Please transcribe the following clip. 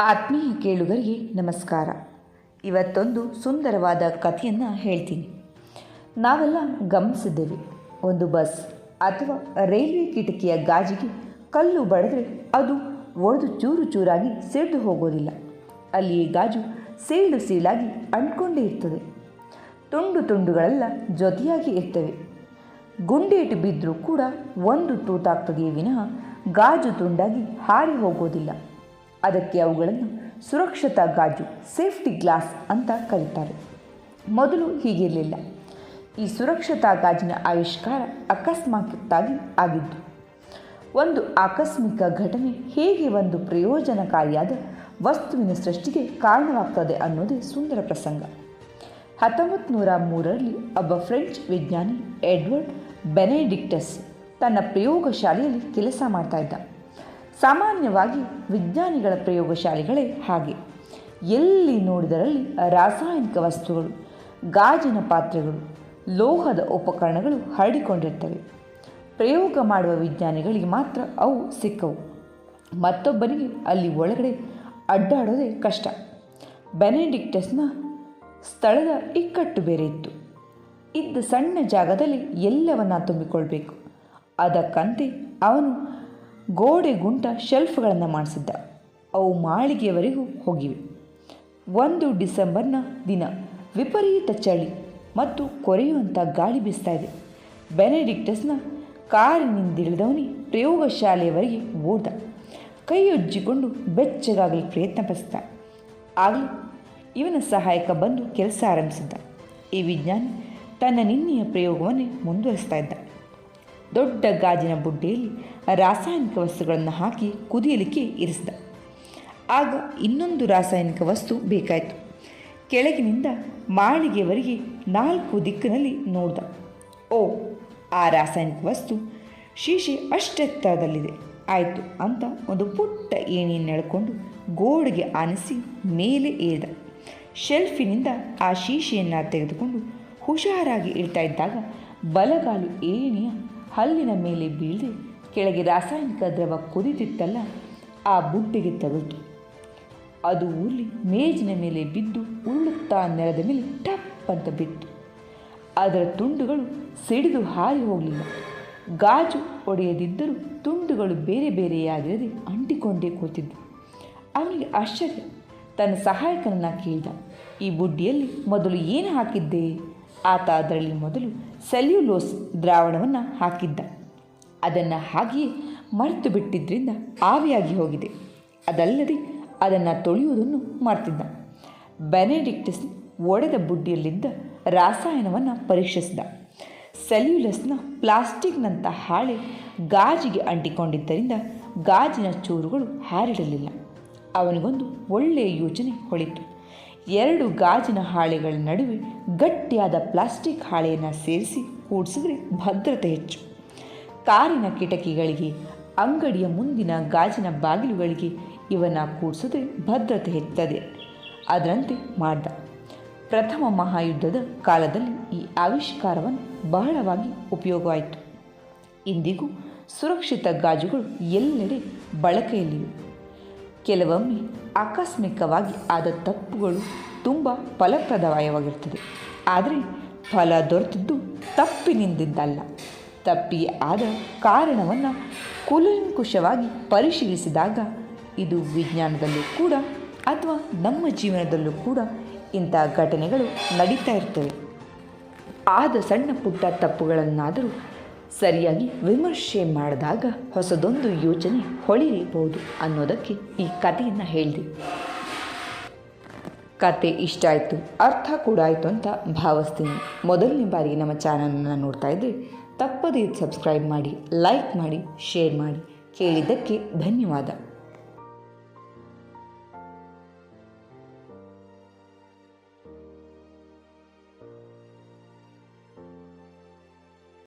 ಆತ್ಮೀಯ ಕೇಳುಗರಿಗೆ ನಮಸ್ಕಾರ. ಇವತ್ತೊಂದು ಸುಂದರವಾದ ಕಥೆಯನ್ನು ಹೇಳ್ತೀನಿ. ನಾವೆಲ್ಲ ಗಮನಿಸಿದ್ದೇವೆ. ಒಂದು ಬಸ್ ಅಥವಾ ರೈಲ್ವೆ ಕಿಟಕಿಯ ಗಾಜಿಗೆ ಕಲ್ಲು ಬಡಿದ್ರೆ ಅದು ಒಡೆದು ಚೂರು ಚೂರಾಗಿ ಸಿಡಿದು ಹೋಗೋದಿಲ್ಲ. ಅಲ್ಲಿ ಗಾಜು ಸೀಳು ಸೀಳಾಗಿ ಅಂಟ್ಕೊಂಡೇ ಇರ್ತದೆ. ತುಂಡು ತುಂಡುಗಳೆಲ್ಲ ಜೊತೆಯಾಗಿ ಇರ್ತವೆ. ಗುಂಡೇಟು ಬಿದ್ದರೂ ಕೂಡ ಒಂದು ತೂತಾಗ್ತದೆಯೇ ವಿನಃ ಗಾಜು ತುಂಡಾಗಿ ಹಾರಿ ಹೋಗೋದಿಲ್ಲ. ಅದಕ್ಕೆ ಅವುಗಳನ್ನು ಸುರಕ್ಷತಾ ಗಾಜು, ಸೇಫ್ಟಿ ಗ್ಲಾಸ್ ಅಂತ ಕರೀತಾರೆ. ಮೊದಲು ಹೀಗಿರಲಿಲ್ಲ. ಈ ಸುರಕ್ಷತಾ ಗಾಜಿನ ಆವಿಷ್ಕಾರ ಅಕಸ್ಮಾತ್ತಾಗಿ ಆಗಿದ್ದು, ಒಂದು ಆಕಸ್ಮಿಕ ಘಟನೆ ಹೇಗೆ ಒಂದು ಪ್ರಯೋಜನಕಾರಿಯಾದ ವಸ್ತುವಿನ ಸೃಷ್ಟಿಗೆ ಕಾರಣವಾಗ್ತದೆ ಅನ್ನೋದೇ ಸುಂದರ ಪ್ರಸಂಗ. ಹತ್ತೊಂಬತ್ತು ನೂರ ಮೂರರಲ್ಲಿ ಒಬ್ಬ ಫ್ರೆಂಚ್ ವಿಜ್ಞಾನಿ ಎಡ್ವರ್ಡ್ ಬೆನೆಡಿಕ್ಟಸ್ ತನ್ನ ಪ್ರಯೋಗಶಾಲೆಯಲ್ಲಿ ಕೆಲಸ ಮಾಡ್ತಾ ಇದ್ದ. ಸಾಮಾನ್ಯವಾಗಿ ವಿಜ್ಞಾನಿಗಳ ಪ್ರಯೋಗಶಾಲೆಗಳೇ ಹಾಗೆ. ಎಲ್ಲಿ ನೋಡಿದರಲ್ಲಿ ರಾಸಾಯನಿಕ ವಸ್ತುಗಳು, ಗಾಜಿನ ಪಾತ್ರೆಗಳು, ಲೋಹದ ಉಪಕರಣಗಳು ಹರಡಿಕೊಂಡಿರ್ತವೆ. ಪ್ರಯೋಗ ಮಾಡುವ ವಿಜ್ಞಾನಿಗಳಿಗೆ ಮಾತ್ರ ಅವು ಸಿಕ್ಕವು. ಮತ್ತೊಬ್ಬರಿಗೆ ಅಲ್ಲಿ ಒಳಗಡೆ ಅಡ್ಡಾಡೋದೇ ಕಷ್ಟ. ಬೆನೆಡಿಕ್ಟಸ್ನ ಸ್ಥಳದ ಇಕ್ಕಟ್ಟು ಬೇರೆ ಇತ್ತು. ಇದ್ದ ಸಣ್ಣ ಜಾಗದಲ್ಲಿ ಎಲ್ಲವನ್ನ ತುಂಬಿಕೊಳ್ಬೇಕು. ಅದಕ್ಕಂತೆ ಅವನು ಗೋಡೆ ಗುಂಟ ಶೆಲ್ಫ್ಗಳನ್ನು ಮಾಡಿಸಿದ್ದ. ಅವು ಮಾಳಿಗೆಯವರೆಗೂ ಹೋಗಿವೆ. ಒಂದು ಡಿಸೆಂಬರ್ನ ದಿನ ವಿಪರೀತ ಚಳಿ ಮತ್ತು ಕೊರೆಯುವಂಥ ಗಾಳಿ ಬೀಸ್ತಾ ಇದೆ. ಬೆನೆಡಿಕ್ಟಸ್ನ ಕಾರಿನಿಂದಿಳಿದವನಿ ಪ್ರಯೋಗಶಾಲೆಯವರೆಗೆ ಓಡ್ದ. ಕೈಯೊಜ್ಜಿಕೊಂಡು ಬೆಚ್ಚಗಾಗಲು ಪ್ರಯತ್ನಪಡಿಸಿದ ಆಗಲೂ ಇವನ ಸಹಾಯಕ ಬಂದು ಕೆಲಸ ಆರಂಭಿಸಿದ್ದ. ಈ ವಿಜ್ಞಾನಿ ತನ್ನ ನಿನ್ನೆಯ ಪ್ರಯೋಗವನ್ನೇ ಮುಂದುವರಿಸ್ತಾ ಇದ್ದ. ದೊಡ್ಡ ಗಾಜಿನ ಬುಡ್ಡೆಯಲ್ಲಿ ರಾಸಾಯನಿಕ ವಸ್ತುಗಳನ್ನು ಹಾಕಿ ಕುದಿಯಲಿಕ್ಕೆ ಇರಿಸಿದ. ಆಗ ಇನ್ನೊಂದು ರಾಸಾಯನಿಕ ವಸ್ತು ಬೇಕಾಯಿತು. ಕೆಳಗಿನಿಂದ ಮಾಳಿಗೆವರೆಗೆ ನಾಲ್ಕು ದಿಕ್ಕಿನಲ್ಲಿ ನೋಡ್ದ. ಓ, ಆ ರಾಸಾಯನಿಕ ವಸ್ತು ಶೀಶೆ ಅಷ್ಟೆತ್ತರದಲ್ಲಿದೆ, ಆಯಿತು ಅಂತ ಒಂದು ಪುಟ್ಟ ಏಣಿಯನ್ನು ಎಳ್ಕೊಂಡು ಗೋಡೆಗೆ ಆನಿಸಿ ಮೇಲೆ ಏರಿದ. ಶೆಲ್ಫಿನಿಂದ ಆ ಶೀಶೆಯನ್ನು ತೆಗೆದುಕೊಂಡು ಹುಷಾರಾಗಿ ಇಡ್ತಾ ಇದ್ದಾಗ ಬಲಗಾಲು ಏಣಿಯ ಹಲ್ಲಿನ ಮೇಲೆ ಬೀಳಿ ಕೆಳಗೆ ರಾಸಾಯನಿಕ ದ್ರವ ಕುದಿತಿತ್ತಲ್ಲ ಆ ಬುಡ್ಡೆಗೆ ತಗುಲ್ತು ಅದು ಉರುಳಿ ಮೇಜಿನ ಮೇಲೆ ಬಿದ್ದು ಉರುಳುತ್ತಾ ನೆಲದ ಮೇಲೆ ಟಪ್ ಅಂತ ಬಿತ್ತು. ಅದರ ತುಂಡುಗಳು ಸಿಡಿದು ಹಾರಿ ಹೋಗಲಿಲ್ಲ. ಗಾಜು ಒಡೆಯದಿದ್ದರೂ ತುಂಡುಗಳು ಬೇರೆ ಬೇರೆಯಾಗಿರದೆ ಅಂಟಿಕೊಂಡೇ ಕೂತಿದ್ದವು ಅವನಿಗೆ ಆಶ್ಚರ್ಯ, ತನ್ನ ಸಹಾಯಕನನ್ನು ಕೇಳಿದ, ಈ ಬುಡ್ಡಿಯಲ್ಲಿ ಮೊದಲು ಏನು ಹಾಕಿದ್ದೆ? ಆತ ಅದರಲ್ಲಿ ಮೊದಲು ಸೆಲ್ಯುಲೋಸ್ ದ್ರಾವಣವನ್ನು ಹಾಕಿದ್ದ. ಅದನ್ನು ಹಾಗೆಯೇ ಮರೆತು ಬಿಟ್ಟಿದ್ದರಿಂದ ಆವಿಯಾಗಿ ಹೋಗಿದೆ. ಅದಲ್ಲದೆ ಅದನ್ನು ತೊಳೆಯುವುದನ್ನು ಮಾಡ್ತಿದ್ದ. ಬೆನೆಡಿಕ್ಟಸ್ ಒಡೆದ ಬುಡ್ಡಿಯಲ್ಲಿದ್ದ ರಾಸಾಯನವನ್ನು ಪರೀಕ್ಷಿಸಿದ. ಸೆಲ್ಯುಲಸ್ನ ಪ್ಲಾಸ್ಟಿಕ್ನಂಥ ಹಾಳೆ ಗಾಜಿಗೆ ಅಂಟಿಕೊಂಡಿದ್ದರಿಂದ ಗಾಜಿನ ಚೂರುಗಳು ಹಾರಿಡಲಿಲ್ಲ. ಅವನಿಗೊಂದು ಒಳ್ಳೆಯ ಯೋಚನೆ ಹೊಳಿತು. ಎರಡು ಗಾಜಿನ ಹಾಳೆಗಳ ನಡುವೆ ಗಟ್ಟಿಯಾದ ಪ್ಲಾಸ್ಟಿಕ್ ಹಾಳೆಯನ್ನು ಸೇರಿಸಿ ಕೂಡಿಸಿದ್ರೆ ಭದ್ರತೆ ಹೆಚ್ಚು. ಕಾರಿನ ಕಿಟಕಿಗಳಿಗೆ, ಅಂಗಡಿಯ ಮುಂದಿನ ಗಾಜಿನ ಬಾಗಿಲುಗಳಿಗೆ ಇವನ್ನ ಕೂಡಿಸಿದ್ರೆ ಭದ್ರತೆ ಹೆಚ್ಚುತ್ತದೆ ಅದರಂತೆ ಮಾಡ್ದ. ಪ್ರಥಮ ಮಹಾಯುದ್ಧದ ಕಾಲದಲ್ಲಿ ಈ ಆವಿಷ್ಕಾರವನ್ನು ಬಹಳವಾಗಿ ಉಪಯೋಗವಾಯಿತು. ಇಂದಿಗೂ ಸುರಕ್ಷಿತ ಗಾಜುಗಳು ಎಲ್ಲೆಡೆ ಬಳಕೆಯಲ್ಲಿವೆ. ಕೆಲವೊಮ್ಮೆ ಆಕಸ್ಮಿಕವಾಗಿ ಆದ ತಪ್ಪುಗಳು ತುಂಬ ಫಲಪ್ರದವಾಗಿರ್ತದೆ ಆದರೆ ಫಲ ದೊರೆತಿದ್ದು ತಪ್ಪಿನಿಂದಿದ್ದಲ್ಲ. ತಪ್ಪಿ ಆದ ಕಾರಣವನ್ನು ಕುಲಂಕುಶವಾಗಿ ಪರಿಶೀಲಿಸಿದಾಗ ಇದು ವಿಜ್ಞಾನದಲ್ಲೂ ಕೂಡ ಅಥವಾ ನಮ್ಮ ಜೀವನದಲ್ಲೂ ಕೂಡ ಇಂಥ ಘಟನೆಗಳು ನಡೀತಾ ಇರ್ತವೆ. ಆದ ಸಣ್ಣ ಪುಟ್ಟ ತಪ್ಪುಗಳನ್ನಾದರೂ ಸರಿಯಾಗಿ ವಿಮರ್ಶೆ ಮಾಡಿದಾಗ ಹೊಸದೊಂದು ಯೋಚನೆ ಹೊಳಿಬಹುದು ಅನ್ನೋದಕ್ಕೆ ಈ ಕಥೆಯನ್ನು ಹೇಳಿದೆ. ಕತೆ ಇಷ್ಟ ಆಯಿತು, ಅರ್ಥ ಕೂಡ ಆಯಿತು ಅಂತ ಭಾವಿಸ್ತೀನಿ. ಮೊದಲನೇ ಬಾರಿಗೆ ನಮ್ಮ ಚಾನಲನ್ನು ನೋಡ್ತಾ ಇದ್ದರೆ ತಪ್ಪದೇ ಸಬ್ಸ್ಕ್ರೈಬ್ ಮಾಡಿ, ಲೈಕ್ ಮಾಡಿ, ಶೇರ್ ಮಾಡಿ. ಕೇಳಿದ್ದಕ್ಕೆ ಧನ್ಯವಾದ.